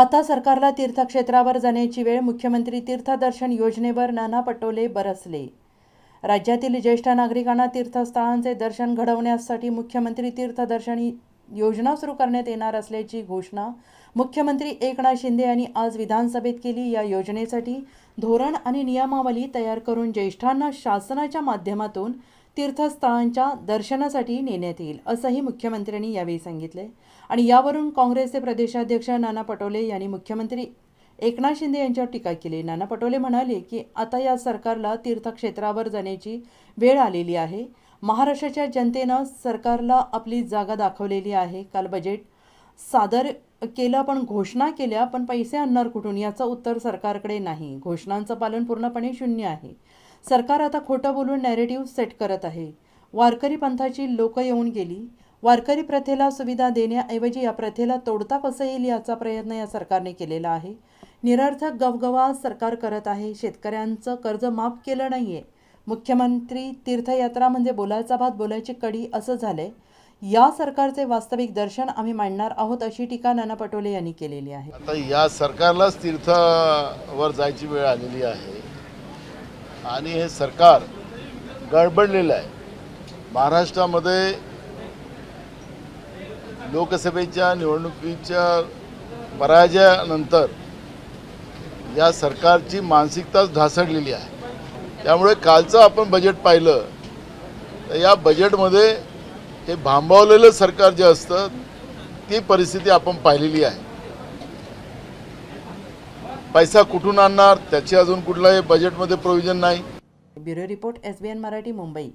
आता सरकारला तीर्थक्षेत्रावर जाण्याची वेळ मुख्यमंत्री तीर्थदर्शन योजनेवर नाना पटोले बरसले. राज्यातील ज्येष्ठ नागरिकांना तीर्थस्थळांचे दर्शन घडवण्यासाठी मुख्यमंत्री तीर्थदर्शन योजना सुरू करण्यात येणार असल्याची घोषणा मुख्यमंत्री एकनाथ शिंदे यांनी आज विधानसभेत केली. या योजनेसाठी धोरण आणि नियमावली तयार करून ज्येष्ठांना शासनाच्या माध्यमातून तीर्थस्थळांच्या दर्शनासाठी नेण्यात येईल असंही मुख्यमंत्र्यांनी यावेळी सांगितले. आणि यावरून काँग्रेसचे प्रदेशाध्यक्ष नाना पटोले यांनी मुख्यमंत्री एकनाथ शिंदे यांच्यावर टीका केली. नाना पटोले म्हणाले की आता या सरकारला तीर्थक्षेत्रावर जाण्याची वेळ आलेली आहे. महाराष्ट्राच्या जनतेनं सरकारला आपली जागा दाखवलेली आहे. काल बजेट सादर केलं पण घोषणा केल्या पण पैसे आणणार कुठून? याचं उत्तर सरकारकडे नाही. घोषणांचं पालन पूर्णपणे शून्य आहे. सरकार आता खोटं बोलून नॅरेटिव्ह सेट करत आहे. वारकरी पंथाची लोकं येऊन गेली. वारकरी प्रथेला सुविधा देण्याऐवजी या प्रथेला तोडता कसं येईल याचा प्रयत्न या सरकारने केलेला आहे. निरर्थक गवगवा सरकार करत आहे. शेतकऱ्यांचं कर्ज माफ केलं नाही आहे मुख्यमंत्री तीर्थयात्रा म्हणजे बोलायचा भात बोलायची कडी असं झालंय. या सरकारचे वास्तविक दर्शन आम्ही मांडणार आहोत अशी टीका नाना पटोले यांनी केलेली आहे. आता या सरकारलाच तीर्थावर जायची वेळ आलेली आहे. आणि हे सरकार गडबडलेलं आहे. महाराष्ट्रामध्ये लोकसभेच्या निवडणुकीच्या पराजयानंतर या सरकारची मानसिकताच ढासळलेली आहे. त्यामुळे कालचं आपण बजेट पाहिलं तर या बजेटमध्ये हे भांबवलेलं सरकार जे असतं ती परिस्थिती आपण पाहिलेली आहे. पैसा कुठून आणणार त्याची अजून कुठलाही बजेटमध्ये प्रोव्हिजन नाही. Bureau report S Marathi Mumbai.